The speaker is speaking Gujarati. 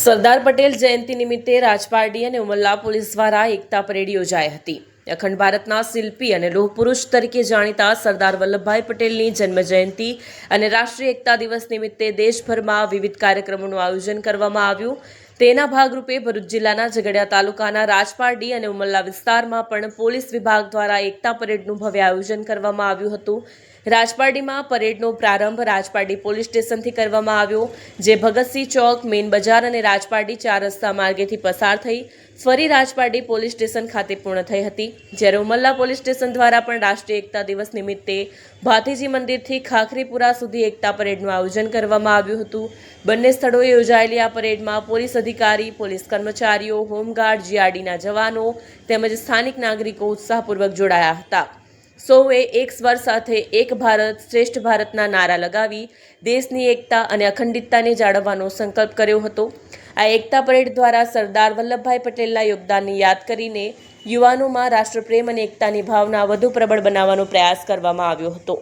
સરદાર પટેલ જયંતિ નિમિત્તે રાજપારડી અને ઉમલ્લા પોલીસ દ્વારા એકતા પરેડ યોજાઈ હતી. અખંડ ભારતના શિલ્પી અને લોહપુરુષ તરીકે જાણીતા સરદાર વલ્લભભાઈ પટેલની જન્મ જયંતિ અને રાષ્ટ્રીય એકતા દિવસ નિમિત્તે દેશભરમાં વિવિધ કાર્યક્રમોનું આયોજન કરવામાં આવ્યું. તેના ભાગરૂપે ભરૂચ જિલ્લાના ઝઘડિયા તાલુકાના રાજપારડી અને ઉમરલા વિસ્તારમાં પણ પોલીસ વિભાગ દ્વારા એકતા પરેડનું ભવ્ય આયોજન કરવામાં આવ્યું હતું. રાજપારડીમાં પરેડનો પ્રારંભ રાજપારડી પોલીસ સ્ટેશનથી કરવામાં આવ્યો, જે ભગતસિંહ ચોક, મેઇન બજાર અને રાજપારડી ચાર રસ્તા માર્ગેથી પસાર થઈ ફરી રાજપારડી પોલીસ સ્ટેશન ખાતે પૂર્ણ થઈ હતી, જ્યારે ઉમલ્લા પોલીસ સ્ટેશન દ્વારા પણ રાષ્ટ્રીય એકતા દિવસ નિમિત્તે ભાતીજી મંદિરથી ખાખરીપુરા સુધી એકતા પરેડનું આયોજન કરવામાં આવ્યું હતું. બંને સ્થળોએ યોજાયેલી આ પરેડમાં પોલીસ અધિકારી, પોલીસ કર્મચારીઓ, હોમગાર્ડ, જીઆરડીના જવાનો તેમજ સ્થાનિક નાગરિકો ઉત્સાહપૂર્વક જોડાયા હતા. સૌએ એક સ્વર સાથે એક ભારત, શ્રેષ્ઠ ભારતના નારા લગાવી, દેશની એકતા અને અખંડિતતાને જાળવવાનો સંકલ્પ કર્યો હતો. આ એકતા પરેડ દ્વારા સરદાર વલ્લભભાઈ પટેલના યોગદાનને યાદ કરીને યુવાનોમાં રાષ્ટ્રપ્રેમ અને એકતાની ભાવના વધુ પ્રબળ બનાવવાનો પ્રયાસ કરવામાં આવ્યો હતો.